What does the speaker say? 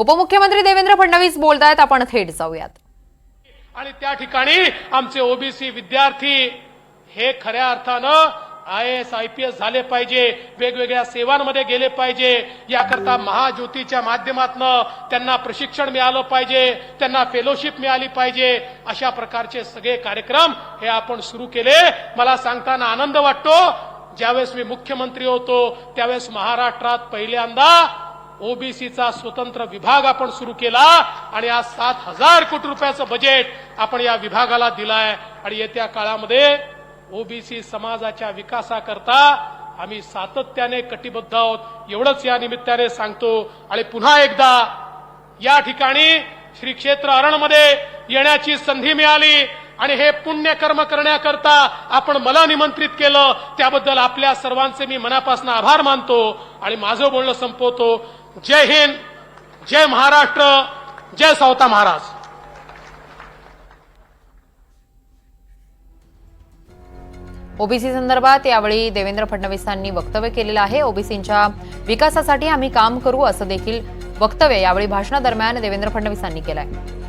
उपमुख्यमंत्री देवेंद्र फडणवीस बोलतायत आपण थेट जाऊयात. आणि त्या ठिकाणी आमचे ओबीसी विद्यार्थी हे खऱ्या अर्थानं I S I P S झाले पाहिजे वेगवेगळ्या सेवांमध्ये गेले पाहिजे याकरता महाज्योतीच्या माध्यमातनं त्यांना प्रशिक्षण मिळालं पाहिजे त्यांना फेलोशिप मिळाली पाहिजे अशा प्रकारचे सगळे कार्यक्रम हे आपण सुरू केले. मला सांगताना आनंद वाटतो ज्यावेळेस मी मुख्यमंत्री होतो त्यावेळेस महाराष्ट्रात पहिल्यांदा ओबीसीचा स्वतंत्र विभाग आपण सुरू केला आणि आज सात हजार कोटी रुपयाचं बजेट आपण या विभागाला दिलाय. आणि येत्या काळामध्ये ओबीसी समाजाच्या विकासाकरता आम्ही सातत्याने कटिबद्ध आहोत. एवढंच या निमित्ताने सांगतो. आणि पुन्हा एकदा या ठिकाणी श्री क्षेत्र अरणमध्ये येण्याची संधी मिळाली. आणि हे पुण्यकर्म करण्याकरता आपण मला निमंत्रित केलं त्याबद्दल आपल्या सर्वांचे मी मनापासून आभार मानतो आणि माझं बोलणं संपवतो. जय हिंद जय महाराष्ट्र जय सावता महाराज. ओबीसी संदर्भात यावेळी देवेंद्र फडणवीसांनी वक्तव्य केलेलं आहे. ओबीसींच्या विकासासाठी आम्ही काम करू असं देखील वक्तव्य यावेळी भाषणादरम्यान देवेंद्र फडणवीसांनी केलं आहे